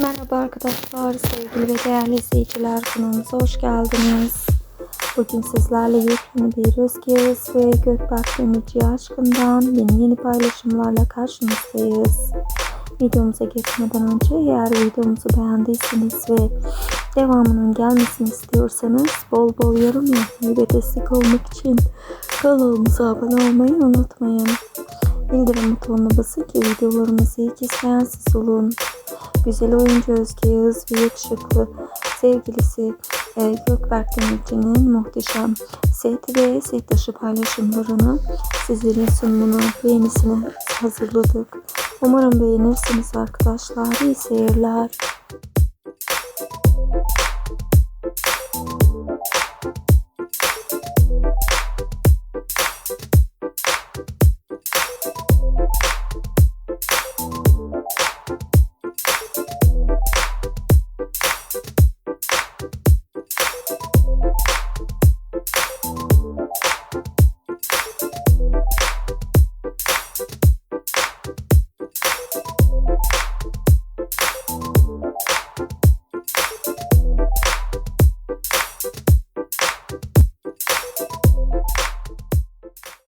Merhaba arkadaşlar, sevgili ve değerli izleyiciler kanalımıza hoş geldiniz. Bugün sizlerle yepyeni bir Yağız ve Gökberk Demirci aşkından yeni yeni paylaşımlarla karşınızdayız. Videomuza geçmeden önce eğer videomuzu beğendiyseniz ve devamının gelmesini istiyorsanız bol bol yorum yapmayı ve destek olmak için kanalımıza abone olmayı unutmayın. Bildirim butonuna basın ki videolarımızı ilk izleyen siz olun. Güzel oyuncu Özge Yağız ve yakışıklı sevgilisi e, Gökberk Demirci'nin muhteşem set ve set dışı paylaşımlarını sizlerin sunumunu beğenisini hazırladık. Umarım beğenirsiniz arkadaşlar. İyi seyirler.